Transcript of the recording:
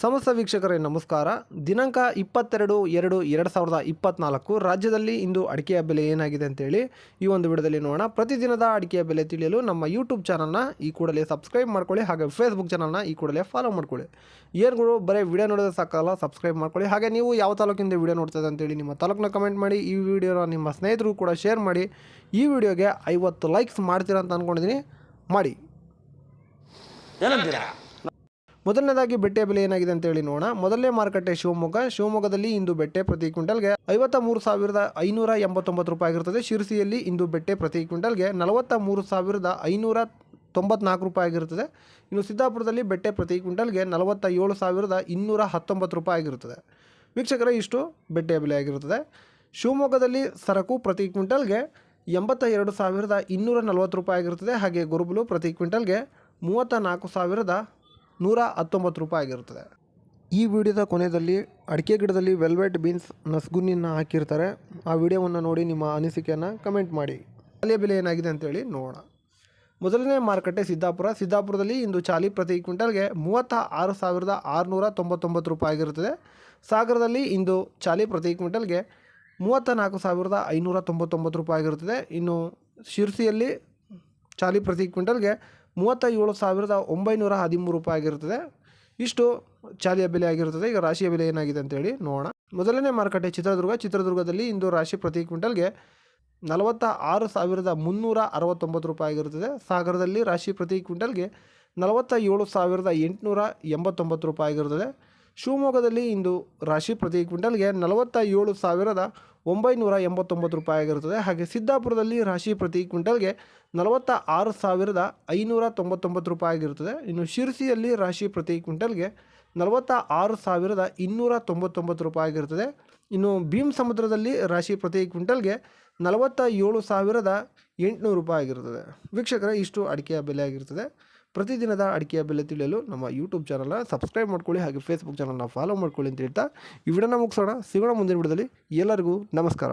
ಸಮಸ್ತ ವೀಕ್ಷಕರೇ, ನಮಸ್ಕಾರ. ದಿನಾಂಕ ಇಪ್ಪತ್ತೆರಡು ಎರಡು ಎರಡು ಸಾವಿರದ ಇಪ್ಪತ್ನಾಲ್ಕು, ರಾಜ್ಯದಲ್ಲಿ ಇಂದು ಅಡಿಕೆಯ ಬೆಲೆ ಏನಾಗಿದೆ ಅಂತೇಳಿ ಈ ಒಂದು ವಿಡಿಯೋದಲ್ಲಿ ನೋಡೋಣ. ಪ್ರತಿದಿನದ ಅಡಿಕೆಯ ಬೆಲೆ ತಿಳಿಯಲು ನಮ್ಮ ಯೂಟ್ಯೂಬ್ ಚಾನಲ್ನ ಈ ಕೂಡಲೇ ಸಬ್ಸ್ಕ್ರೈಬ್ ಮಾಡ್ಕೊಳ್ಳಿ ಹಾಗೆ ಫೇಸ್ಬುಕ್ ಚಾನಲ್ನ ಈ ಕೂಡಲೇ ಫಾಲೋ ಮಾಡ್ಕೊಳ್ಳಿ. ಏನುಗಳು ಬರೀ ವಿಡಿಯೋ ನೋಡಿದ್ರೆ ಸಾಕಲ್ಲ, ಸಬ್ಸ್ಕ್ರೈಬ್ ಮಾಡ್ಕೊಳ್ಳಿ. ಹಾಗೆ ನೀವು ಯಾವ ತಾಲೂಕಿಂದ ವಿಡಿಯೋ ನೋಡ್ತದೆ ಅಂತೇಳಿ ನಿಮ್ಮ ತಾಲೂಕನ್ನ ಕಮೆಂಟ್ ಮಾಡಿ, ಈ ವಿಡಿಯೋನ ನಿಮ್ಮ ಸ್ನೇಹಿತರು ಕೂಡ ಶೇರ್ ಮಾಡಿ, ಈ ವಿಡಿಯೋಗೆ ಐವತ್ತು ಲೈಕ್ಸ್ ಮಾಡ್ತೀರಾ ಅಂತ ಅಂದ್ಕೊಂಡಿದ್ದೀನಿ ಮಾಡಿ. ಏನಂತೀರಾ? ಮೊದಲನೇದಾಗಿ ಬೆಟ್ಟೆ ಬೆಲೆ ಏನಾಗಿದೆ ಅಂತ ಹೇಳಿ ನೋಡೋಣ. ಮೊದಲನೇ ಮಾರುಕಟ್ಟೆ ಶಿವಮೊಗ್ಗ. ಶಿವಮೊಗ್ಗದಲ್ಲಿ ಇಂದು ಬೆಟ್ಟೆ ಪ್ರತಿ ಕ್ವಿಂಟಲ್ಗೆ ಐವತ್ತ ಮೂರು ಸಾವಿರದ ಐನೂರ ಎಂಬತ್ತೊಂಬತ್ತು ರೂಪಾಯಿ ಆಗಿರುತ್ತದೆ ಶಿರಸಿಯಲ್ಲಿ ಇಂದು ಬೆಟ್ಟೆ ಪ್ರತಿ ಕ್ವಿಂಟಲ್ಗೆ ನಲವತ್ತ ಮೂರು ಸಾವಿರದ ಐನೂರ ತೊಂಬತ್ನಾಲ್ಕು ರೂಪಾಯಿ ಆಗಿರುತ್ತದೆ ಇನ್ನು ಸಿದ್ದಾಪುರದಲ್ಲಿ ಬೆಟ್ಟೆ ಪ್ರತಿ ಕ್ವಿಂಟಲ್ಗೆ ನಲವತ್ತ ಏಳು ಸಾವಿರದ ಇನ್ನೂರ ಹತ್ತೊಂಬತ್ತು ರೂಪಾಯಿ ಆಗಿರುತ್ತದೆ ವೀಕ್ಷಕರೇ, ಇಷ್ಟು ಬೆಟ್ಟೆಯ ಬೆಲೆ ಆಗಿರುತ್ತದೆ ಶಿವಮೊಗ್ಗದಲ್ಲಿ ಸರಕು ಪ್ರತಿ ಕ್ವಿಂಟಲ್ಗೆ ಎಂಬತ್ತ ಎರಡು ಸಾವಿರದ ಇನ್ನೂರ ನಲವತ್ತು ರೂಪಾಯಿ ಆಗಿರುತ್ತದೆ ಹಾಗೆ ಗುರುಬಲು ಪ್ರತಿ ಕ್ವಿಂಟಲ್ಗೆ ಮೂವತ್ತ ನಾಲ್ಕು ಸಾವಿರದ ನೂರ ಹತ್ತೊಂಬತ್ತು ರೂಪಾಯಿ ಆಗಿರುತ್ತದೆ. ಈ ವಿಡಿಯೋದ ಕೊನೆಯಲ್ಲಿ ಅಡಿಕೆ ಗಿಡದಲ್ಲಿ ವೆಲ್ವೆಟ್ ಬೀನ್ಸ್ ನಸ್ಗುನ್ನಿನ ಹಾಕಿರ್ತಾರೆ. ಆ ವಿಡಿಯೋವನ್ನು ನೋಡಿ ನಿಮ್ಮ ಅನಿಸಿಕೆಯನ್ನು ಕಮೆಂಟ್ ಮಾಡಿ. ಅಲ್ಲಿಯ ಬೆಲೆ ಏನಾಗಿದೆ ಅಂತೇಳಿ ನೋಡೋಣ. ಮೊದಲನೇ ಮಾರುಕಟ್ಟೆ ಸಿದ್ದಾಪುರ. ಸಿದ್ದಾಪುರದಲ್ಲಿ ಇಂದು ಚಾಲಿ ಪ್ರತಿ ಕ್ವಿಂಟಲ್ಗೆ ಮೂವತ್ತ ಆರು ಸಾವಿರದ ಆರುನೂರ ತೊಂಬತ್ತೊಂಬತ್ತು ರೂಪಾಯಿ ಆಗಿರುತ್ತದೆ. ಸಾಗರದಲ್ಲಿ ಇಂದು ಚಾಲಿ ಪ್ರತಿ ಕ್ವಿಂಟಲ್ಗೆ ಮೂವತ್ತ ನಾಲ್ಕು ಸಾವಿರದ ಐನೂರ ತೊಂಬತ್ತೊಂಬತ್ತು ರೂಪಾಯಿ ಆಗಿರುತ್ತದೆ. ಇನ್ನು ಶಿರ್ಸಿಯಲ್ಲಿ ಚಾಲಿ ಪ್ರತಿ ಕ್ವಿಂಟಲ್ಗೆ ಮೂವತ್ತ ಏಳು ಸಾವಿರದ ಒಂಬೈನೂರ ಹದಿಮೂರು ರೂಪಾಯಿ ಆಗಿರುತ್ತದೆ. ಇಷ್ಟು ಚಾಲಿಯ ಬೆಲೆ ಆಗಿರುತ್ತದೆ. ಈಗ ರಾಶಿಯ ಬೆಲೆ ಏನಾಗಿದೆ ಅಂತೇಳಿ ನೋಡೋಣ. ಮೊದಲನೇ ಮಾರುಕಟ್ಟೆ ಚಿತ್ರದುರ್ಗ. ಚಿತ್ರದುರ್ಗದಲ್ಲಿ ಇಂದು ರಾಶಿ ಪ್ರತಿ ಕ್ವಿಂಟಲ್ಗೆ ನಲವತ್ತ ಆರು ಸಾವಿರದ ಮುನ್ನೂರ ಅರವತ್ತೊಂಬತ್ತು ರೂಪಾಯಿ ಆಗಿರುತ್ತದೆ. ಸಾಗರದಲ್ಲಿ ರಾಶಿ ಪ್ರತಿ ಕ್ವಿಂಟಲ್ಗೆ ನಲವತ್ತ ಏಳು ಸಾವಿರದ ಎಂಟುನೂರ ಎಂಬತ್ತೊಂಬತ್ತು ರೂಪಾಯಿ ಆಗಿರುತ್ತದೆ. ಶಿವಮೊಗ್ಗದಲ್ಲಿ ಇಂದು ರಾಶಿ ಪ್ರತಿ ಕ್ವಿಂಟಲ್ಗೆ ನಲವತ್ತ ಏಳು ಸಾವಿರದ ಒಂಬೈನೂರ ಎಂಬತ್ತೊಂಬತ್ತು ರೂಪಾಯಿ ಆಗಿರುತ್ತದೆ. ಹಾಗೆ ಸಿದ್ದಾಪುರದಲ್ಲಿ ರಾಶಿ ಪ್ರತಿ ಕ್ವಿಂಟಲ್ಗೆ ನಲವತ್ತ ಆರು ಸಾವಿರದ ಐನೂರ ತೊಂಬತ್ತೊಂಬತ್ತು ರೂಪಾಯಿ ಆಗಿರುತ್ತದೆ. ಇನ್ನು ಶಿರಸಿಯಲ್ಲಿ ರಾಶಿ ಪ್ರತಿ ಕ್ವಿಂಟಲ್ಗೆ ನಲವತ್ತ ಆರು ಸಾವಿರದ ಇನ್ನೂರ ತೊಂಬತ್ತೊಂಬತ್ತು ರೂಪಾಯಿ ಆಗಿರುತ್ತದೆ. ಇನ್ನು ಭೀಮ್ ಸಮುದ್ರದಲ್ಲಿ ರಾಶಿ ಪ್ರತಿ ಕ್ವಿಂಟಲ್ಗೆ ನಲವತ್ತ ಏಳು ಸಾವಿರದ ಎಂಟುನೂರು ರೂಪಾಯಿ ಆಗಿರುತ್ತದೆ. ವೀಕ್ಷಕರ, ಇಷ್ಟು ಅಡಿಕೆಯ ಬೆಲೆ ಆಗಿರುತ್ತದೆ. ಪ್ರತಿದಿನದ ಅಡಿಕೆಯ ಬೆಲೆ ತಿಳಿಯಲು ನಮ್ಮ ಯೂಟ್ಯೂಬ್ ಚಾನಲ್ನ ಸಬ್ಸ್ಕ್ರೈಬ್ ಮಾಡ್ಕೊಳ್ಳಿ ಹಾಗೆ ಫೇಸ್ಬುಕ್ ಚಾನಲ್ನ ಫಾಲೋ ಮಾಡ್ಕೊಳ್ಳಿ ಅಂತ ಹೇಳ್ತಾ ಈ ವಿಡಿಯೋನ ಮುಗಿಸೋಣ. ಸಿಗೋಣ ಮುಂದಿನ ವಿಡಿಯೋದಲ್ಲಿ. ಎಲ್ಲರಿಗೂ ನಮಸ್ಕಾರ.